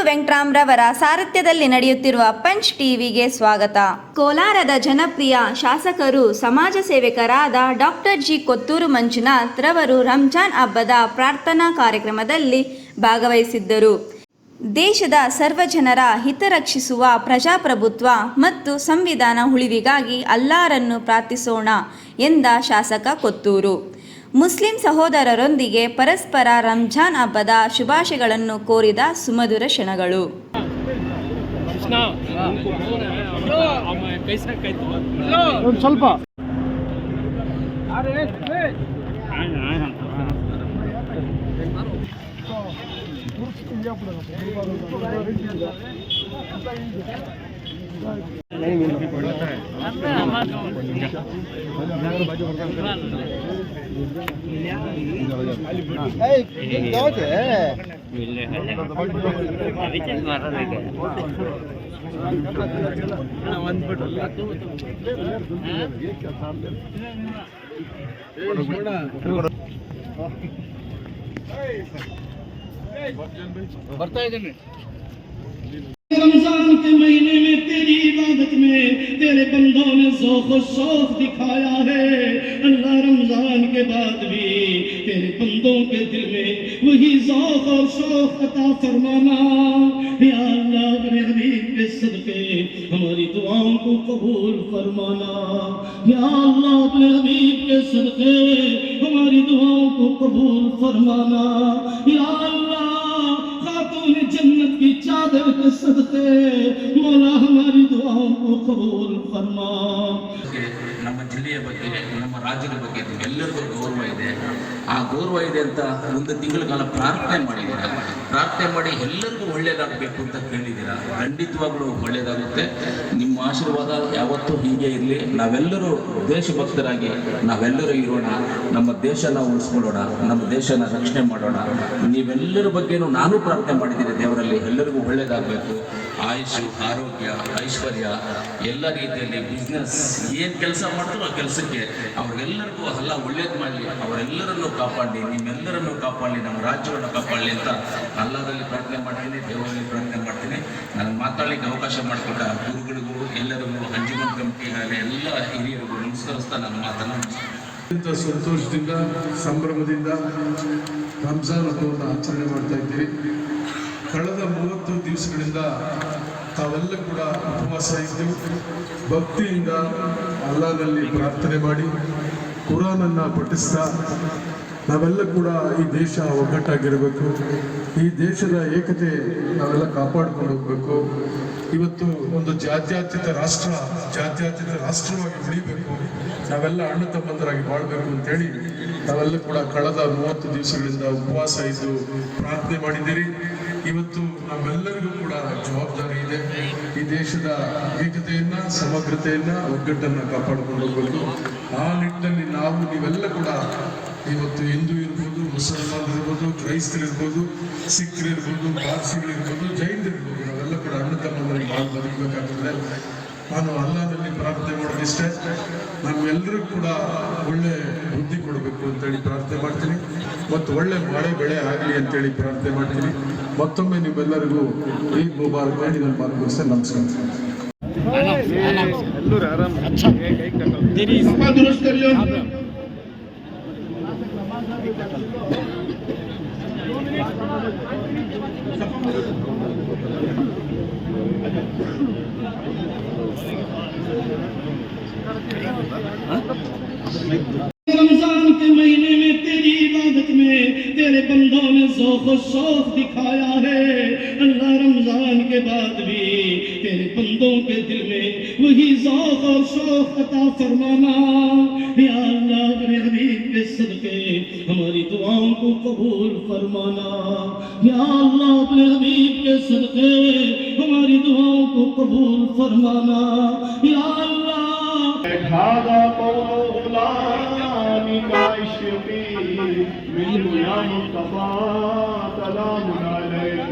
ವೆಂಕಟ್ರಾಮ್ ರವರ ಸಾರಥ್ಯದಲ್ಲಿ ನಡೆಯುತ್ತಿರುವ ಪಂಚ್ ಟಿವಿಗೆ ಸ್ವಾಗತ. ಕೋಲಾರದ ಜನಪ್ರಿಯ ಶಾಸಕರು, ಸಮಾಜ ಸೇವಕರಾದ ಡಾಕ್ಟರ್ ಜಿ ಕೊತ್ತೂರು ಮಂಜುನಾಥ್ ರವರು ರಂಜಾನ್ ಹಬ್ಬದ ಪ್ರಾರ್ಥನಾ ಕಾರ್ಯಕ್ರಮದಲ್ಲಿ ಭಾಗವಹಿಸಿದ್ದರು. ದೇಶದ ಸರ್ವಜನರ ಹಿತ ರಕ್ಷಿಸುವ ಪ್ರಜಾಪ್ರಭುತ್ವ ಮತ್ತು ಸಂವಿಧಾನ ಉಳಿವಿಗಾಗಿ ಅಲ್ಲಾರನ್ನು ಪ್ರಾರ್ಥಿಸೋಣ ಎಂದ ಶಾಸಕ ಕೊತ್ತೂರು. ಮುಸ್ಲಿಂ ಸಹೋದರರೊಂದಿಗೆ ಪರಸ್ಪರ ರಂಜಾನ್ ಹಬ್ಬದ ಶುಭಾಶಯಗಳನ್ನು ಕೋರಿದ ಸುಮಧುರ ಕ್ಷಣಗಳು. ಸ್ವಲ್ಪ. ಬರ್ತಾ ಇದ್ದೀನಿ. تیری عبادت میں تیرے بندوں نے زوخ و شوق دکھایا ہے۔ اللہ رمضان کے بعد بھی تیرے بندوں کے دل میں وہی زوخ و شوق عطا فرمانا۔ یا اللہ، اپنے حبیب کے صدقے، ہماری دعاوں کو قبول فرمانا۔ یا اللہ، اپنے حبیب کے صدقے، ہماری دعاوں کو قبول فرمانا۔ یا اللہ उन्होंने जन्नत की चादर के सदते मौला हमारी दुआओं को कबूल फरमा ನಮ್ಮ ಜಿಲ್ಲೆಯ ಬಗ್ಗೆ, ನಮ್ಮ ರಾಜ್ಯದ ಬಗ್ಗೆ ನಿಮ್ಮೆಲ್ಲರಿಗೂ ಗೌರವ ಇದೆ. ಆ ಗೌರವ ಇದೆ ಅಂತ ಒಂದು ತಿಂಗಳ ಕಾಲ ಪ್ರಾರ್ಥನೆ ಮಾಡಿದ್ದೀರಾ ಪ್ರಾರ್ಥನೆ ಮಾಡಿ ಎಲ್ಲರಿಗೂ ಒಳ್ಳೇದಾಗಬೇಕು ಅಂತ ಕೇಳಿದ್ದೀರಾ? ಖಂಡಿತವಾಗ್ಲೂ ಒಳ್ಳೇದಾಗುತ್ತೆ. ನಿಮ್ಮ ಆಶೀರ್ವಾದ ಯಾವತ್ತೂ ಹೀಗೆ ಇರಲಿ. ನಾವೆಲ್ಲರೂ ದೇಶಭಕ್ತರಾಗಿ ನಾವೆಲ್ಲರೂ ಇರೋಣ. ನಮ್ಮ ದೇಶನ ಉಳಿಸ್ಕೊಳ್ಳೋಣ. ನಮ್ಮ ದೇಶನ ರಕ್ಷಣೆ ಮಾಡೋಣ. ನೀವೆಲ್ಲರ ಬಗ್ಗೆನೂ ನಾನು ಪ್ರಾರ್ಥನೆ ಮಾಡಿದ್ದೀನಿ ದೇವರಲ್ಲಿ. ಎಲ್ಲರಿಗೂ ಒಳ್ಳೇದಾಗಬೇಕು. ಆಯುಷು, ಆರೋಗ್ಯ, ಐಶ್ವರ್ಯ, ಎಲ್ಲ ರೀತಿಯಲ್ಲಿ ಬಿಸ್ನೆಸ್ ಏನು ಕೆಲಸ ಮಾಡ್ತಾರೋ ಆ ಕೆಲಸಕ್ಕೆ ಅವ್ರಿಗೆಲ್ಲರಿಗೂ ಅಲ್ಲ ಒಳ್ಳೇದು ಮಾಡಲಿ, ಅವರೆಲ್ಲರನ್ನು ಕಾಪಾಡಲಿ, ನಿಮ್ಮೆಲ್ಲರನ್ನು ಕಾಪಾಡಲಿ, ನಮ್ಮ ರಾಜ್ಯವನ್ನು ಕಾಪಾಡಲಿ ಅಂತ ಅಲ್ಲದಲ್ಲಿ ಪ್ರಾರ್ಥನೆ ಮಾಡ್ತೀನಿ, ದೇವರಲ್ಲಿ ಪ್ರಾರ್ಥನೆ ಮಾಡ್ತೀನಿ. ನನಗೆ ಮಾತಾಡಲಿಕ್ಕೆ ಅವಕಾಶ ಮಾಡಿಕೊಟ್ಟ ಗುರುಗಳಿಗೂ, ಎಲ್ಲರಿಗೂ, ಅಂಜುಮನ್ ಹಾಗೆ ಎಲ್ಲ ಹಿರಿಯರಿಗೂ ನಮಸ್ಕರಿಸ್ತಾ ನನ್ನ ಮಾತನ್ನು ಸಂತೋಷದಿಂದ, ಸಂಭ್ರಮದಿಂದ ರಂಜಾನ್ ಹಬ್ಬವನ್ನು ಆಚರಣೆ ಮಾಡ್ತಾ ಇದ್ದೀರಿ. ಕಳೆದ ಮೂವತ್ತು ದಿವಸಗಳಿಂದ ತಾವೆಲ್ಲ ಕೂಡ ಉಪವಾಸ ಇದ್ದು ಭಕ್ತಿಯಿಂದ ಅಲ್ಲಾದಲ್ಲಿ ಪ್ರಾರ್ಥನೆ ಮಾಡಿ, ಕುರಾನನ್ನು ಪಠಿಸ್ತಾ ನಾವೆಲ್ಲ ಕೂಡ ಈ ದೇಶ ಒಗ್ಗಟ್ಟಾಗಿರಬೇಕು. ಈ ದೇಶದ ಏಕತೆ ನಾವೆಲ್ಲ ಕಾಪಾಡ್ಕೊಂಡು ಹೋಗ್ಬೇಕು. ಇವತ್ತು ಒಂದು ಜಾತ್ಯಾತೀತ ರಾಷ್ಟ್ರ, ಜಾತ್ಯಾತೀತ ರಾಷ್ಟ್ರವಾಗಿ ಉಳಿಬೇಕು. ನಾವೆಲ್ಲ ಅಣ್ಣ ತಮ್ಮಂದರಾಗಿ ಬಾಳ್ಬೇಕು ಅಂತೇಳಿ ನಾವೆಲ್ಲ ಕೂಡ ಕಳೆದ ಮೂವತ್ತು ದಿವಸಗಳಿಂದ ಉಪವಾಸ ಇದ್ದು ಪ್ರಾರ್ಥನೆ ಮಾಡಿದ್ದೀರಿ. ಇವತ್ತು ನಮ್ಮೆಲ್ಲರಿಗೂ ಕೂಡ ಜವಾಬ್ದಾರಿ ಇದೆ. ಈ ದೇಶದ ಏಕತೆಯನ್ನ, ಸಮಗ್ರತೆಯನ್ನ, ಒಗ್ಗಟ್ಟನ್ನ ಕಾಪಾಡಿಕೊಂಡು ಹೋಗ್ಬೇಕು ಆ ನಿಟ್ಟಿನಲ್ಲಿ ನಾವು, ನೀವೆಲ್ಲ ಕೂಡ ಇವತ್ತು ಹಿಂದೂ ಇರ್ಬೋದು, ಮುಸಲ್ಮಾನ್ ಇರ್ಬೋದು, ಕ್ರೈಸ್ತರು ಇರ್ಬೋದು ಸಿಖ್ರು ಇರ್ಬೋದು, ಪಾರ್ಸಿಗಳು ಇರ್ಬೋದು, ಜೈನರು ಇರ್ಬೋದು, ನಾವೆಲ್ಲ ಕೂಡ ಅಣ್ಣ ತಮ್ಮಂದರಿಗೆ ಬಾಳ್ ಬದುಕಬೇಕಾಗ್ತದೆ. ನಾನು ಅಲ್ಲಾದಲ್ಲಿ ಪ್ರಾರ್ಥನೆ ಮಾಡೋದಿಷ್ಟೇ ನಮ್ಮೆಲ್ಲರಿಗೂ ಕೂಡ ಒಳ್ಳೆ ಬುದ್ಧಿ ಕೊಡಬೇಕು ಅಂತೇಳಿ ಪ್ರಾರ್ಥನೆ ಮಾಡ್ತೀನಿ. ಮತ್ತು ಒಳ್ಳೆ ಮಳೆ ಬೆಳೆ ಆಗಲಿ ಅಂತೇಳಿ ಪ್ರಾರ್ಥನೆ ಮಾಡ್ತೀನಿ. ಮತ್ತೊಮ್ಮೆ ನಿಮ್ಮೆಲ್ಲರಿಗೂ ಈದ್ ಮುಬಾರಕ್ ಹೇಳಿ ನನ್ನ ಮಾತು ಮುಗಿಸ್ತೇನೆ ನಮಸ್ಕಾರ अपा رمضان کے مہینے میں تیری عبادت میں تیرے بندوں نے ذوق و شوق دکھایا ہے اللہ رمضان کے بعد بھی تیرے بندوں کے دل میں وہی ذوق اور شوق عطا فرمانا یا اللہ اپنے حبیب کے صدقے ہماری دعاؤں کو قبول فرمانا یا اللہ اپنے حبیب کے صدقے ہماری دعاؤں کو قبول فرمانا یا اللہ عشقي منه يا مصطفى سلام عليك